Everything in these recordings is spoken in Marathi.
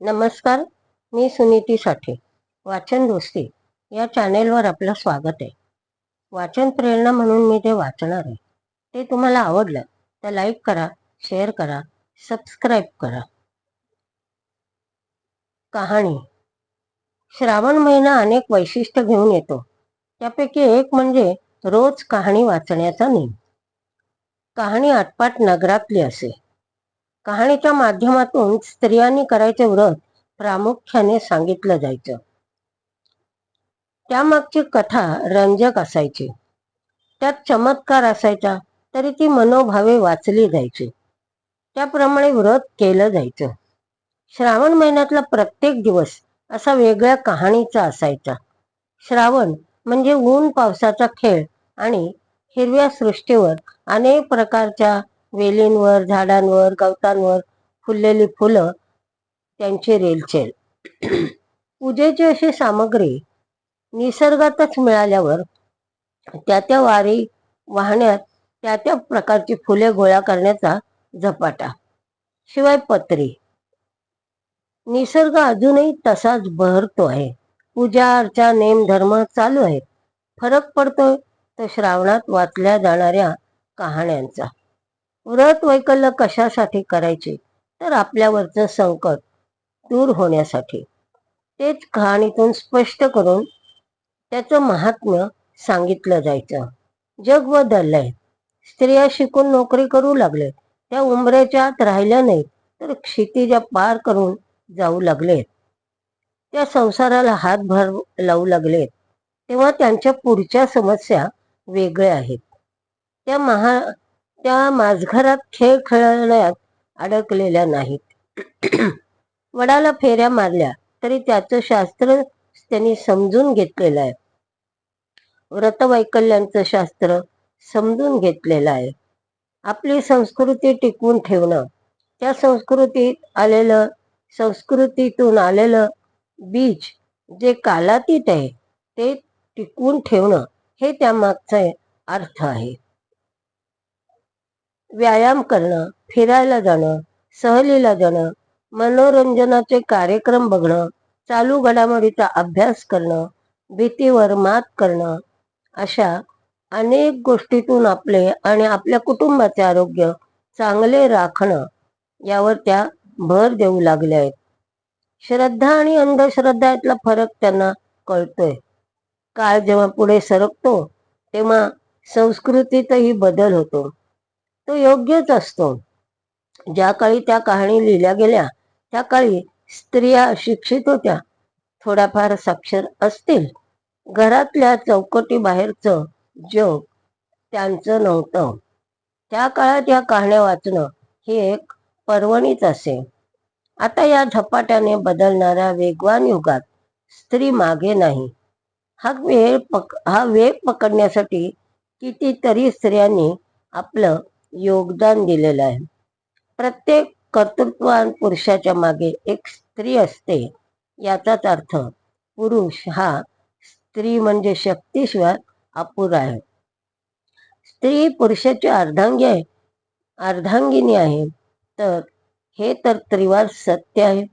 नमस्कार मी सुनीती साठे वाचन दोस्ती या चॅनेलवर आपलं स्वागत आहे. वाचन प्रेरणा म्हणून मी ते वाचणार आहे ते तुम्हाला आवडलं तर लाईक करा शेअर करा सबस्क्राईब करा. कहाणी. श्रावण महिना अनेक वैशिष्ट्य घेऊन येतो. त्यापैकी एक म्हणजे रोज कहाणी वाचण्याचा नेम कहाणी आटपाट नगरातली असे. कहाणीच्या माध्यमातून स्त्रियांनी करायचे व्रत प्रामुख्याने सांगितलं जायचं. त्यामागची कथा रंजक असायची. त्यात चमत्कार असायचा तरी ती मनोभावे वाचली जायची. त्याप्रमाणे व्रत केलं जायचं. श्रावण महिन्यातला प्रत्येक दिवस असा वेगळ्या कहाणीचा असायचा. श्रावण म्हणजे ऊन पावसाचा खेळ आणि हिरव्या सृष्टीवर अनेक प्रकारच्या वेलींवर झाडांवर गवतांवर फुललेली फुलं त्यांची रेलचेल. पूजेची अशी सामग्री निसर्गातच मिळाल्यावर त्या त्या वारी वाहण्यात त्या त्या प्रकारची फुले गोळा करण्याचा झपाटा. शिवाय पत्री. निसर्ग अजूनही तसाच बहरतो आहे. पूजा अर्चा नेम धर्म चालू आहेत. फरक पडतोय तर श्रावणात वाचल्या जाणाऱ्या कहाण्यांचा. व्रत वैकल्य कशासाठी करायचे? तर आपल्यावरचं संकट दूर होण्यासाठी. तेच कहाणीतून स्पष्ट करून त्याचं महात्म्य सांगितलं जायचं. जग बदललंय. स्त्रिया शिकून नोकरी करू लागले त्या उंबऱ्याच्या आत राहिल्या नाहीत तर क्षितिजा पार करून जाऊ लागलेत. त्या संसाराला हातभार लावू लागलेत. तेव्हा त्यांच्या पुढच्या समस्या वेगळ्या आहेत. त्या महा त्या माझघरात खेळ खेळण्यात अडकलेल्या नाहीत. वडाला फेऱ्या मारल्या तरी त्याचं शास्त्र त्यांनी समजून घेतलेलं आहे. व्रतवैकल्यांचं शास्त्र समजून घेतलेलं आहे. आपली संस्कृती टिकवून ठेवणं. त्या संस्कृतीत आलेलं संस्कृतीतून आलेलं बीज जे कालातीत आहे ते टिकवून ठेवणं हे त्यामागचा अर्थ आहे. व्यायाम करणं फिरायला जाणं सहलीला जाणं मनोरंजनाचे कार्यक्रम बघणं चालू घडामोडीचा अभ्यास करणं भीतीवर मात करणं अशा अनेक गोष्टीतून आपले आणि आपल्या कुटुंबाचे आरोग्य चांगले राखणं यावर त्या भर देऊ लागल्या आहेत. श्रद्धा आणि अंधश्रद्धा यातला फरक त्यांना कळतोय. काळ जेव्हा पुढे सरकतो तेव्हा संस्कृतीतही बदल होतो. तो योग्यच असतो. ज्या काळी त्या कहाणी लिहिल्या गेल्या त्या काळी स्त्रिया शिक्षित होत्या. थोड्याफार साक्षर असतील. घरातल्या चौकटी बाहेरचं जग त्यांचं नव्हतं. त्या काळात या कहाण्या वाचणं ही एक पर्वणीच असे. आता या झपाट्याने बदलणाऱ्या वेगवान युगात स्त्री मागे नाही. हा वेळ पक हा वेग पकडण्यासाठी कितीतरी स्त्रियांनी आपलं योगदान दिलेलं आहे. प्रत्येक कर्तृत्वान पुरुषाच्या मागे एक स्त्री असते याचाच अर्थ पुरुष हा स्त्री म्हणजे शक्तीशिवाय अपुरा आहे. स्त्री पुरुषाची अर्धांगी आहे अर्धांगिनी आहे तर हे तर त्रिवार सत्य आहे.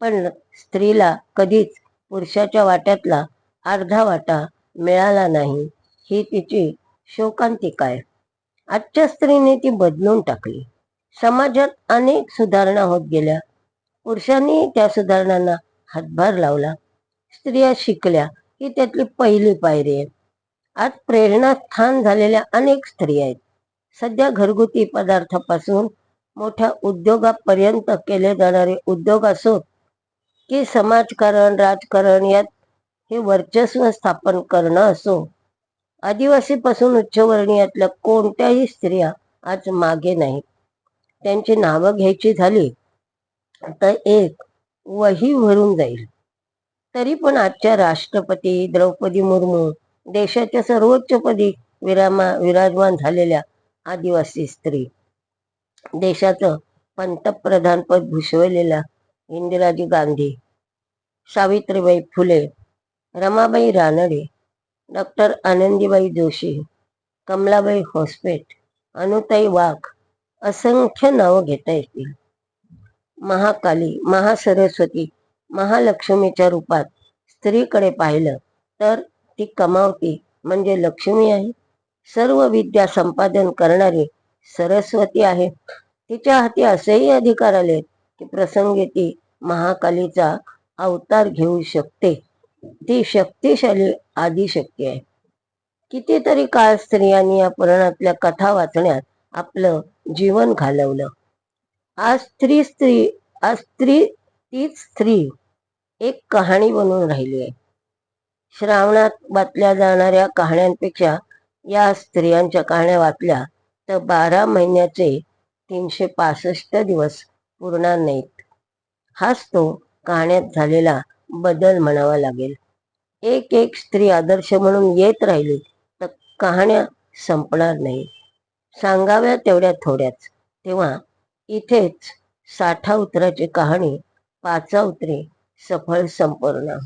पण स्त्रीला कधीच पुरुषाच्या वाट्यातला अर्धा वाटा मिळाला नाही ही तिची शोकांतिका आहे. आजच्या स्त्रीने ती बदलून टाकली. समाजात अनेक सुधारणा होत गेल्या. पुरुषांनी त्या सुधारणांना हातभार लावला. स्त्रिया शिकल्या ही त्यातली पहिली पायरी आहे. आज प्रेरणास्थान झालेल्या अनेक स्त्रिया आहेत. सध्या घरगुती पदार्थापासून मोठ्या उद्योगापर्यंत केले जाणारे उद्योग असो की समाजकारण राजकारण यात हे वर्चस्व स्थापन करणं असो आदिवासीपासून उच्चवर्णीयातल्या कोणत्याही स्त्रिया आज मागे नाहीत. त्यांची नावं घ्यायची झाली तर एक वही भरून जाईल. तरी पण आजच्या राष्ट्रपती द्रौपदी मुर्मू देशाच्या सर्वोच्च पदी विरामा विराजमान झालेल्या आदिवासी स्त्री. देशाचं पंतप्रधानपद भूषवलेल्या इंदिराजी गांधी सावित्रीबाई फुले रमाबाई रानडे डॉक्टर आनंदीबाई जोशी कमलाबाई हॉस्पेट अनुताई वाघ असंख्य नावं घेता येतील. महाकाली महासरस्वती महालक्ष्मीच्या रूपात स्त्रीकडे पाहिलं तर ती कमावती म्हणजे लक्ष्मी आहे. सर्व विद्या संपादन करणारी सरस्वती आहे. तिच्या हाती असेही अधिकार आलेत की प्रसंगी ती महाकालीचा अवतार घेऊ शकते. ती शक्तिशाली आदिशक्ती आहे. कितीतरी काळ स्त्रियांनी या पुराणातल्या कथा वाचण्यात आपलं जीवन घालवलं. आज स्त्री स्त्री आज स्त्री तीच स्त्री एक कहाणी बनून राहिली आहे. श्रावणात वाचल्या जाणाऱ्या कहाण्यांपेक्षा या स्त्रियांच्या कहाण्या वाचल्या तर बारा महिन्याचे तीनशे पासष्ट दिवस पुरणार नाहीत. हाच तो कहाण्यात झालेला बदल म्हणावा लागेल. एक एक स्त्री आदर्श म्हणून येत राहिली तर कहाण्या संपणार नाही. सांगाव्या तेवढ्या थोड्याच. तेव्हा इथेच साठा उतराची कहाणी पाचा उतरे सफळ संपूर्ण.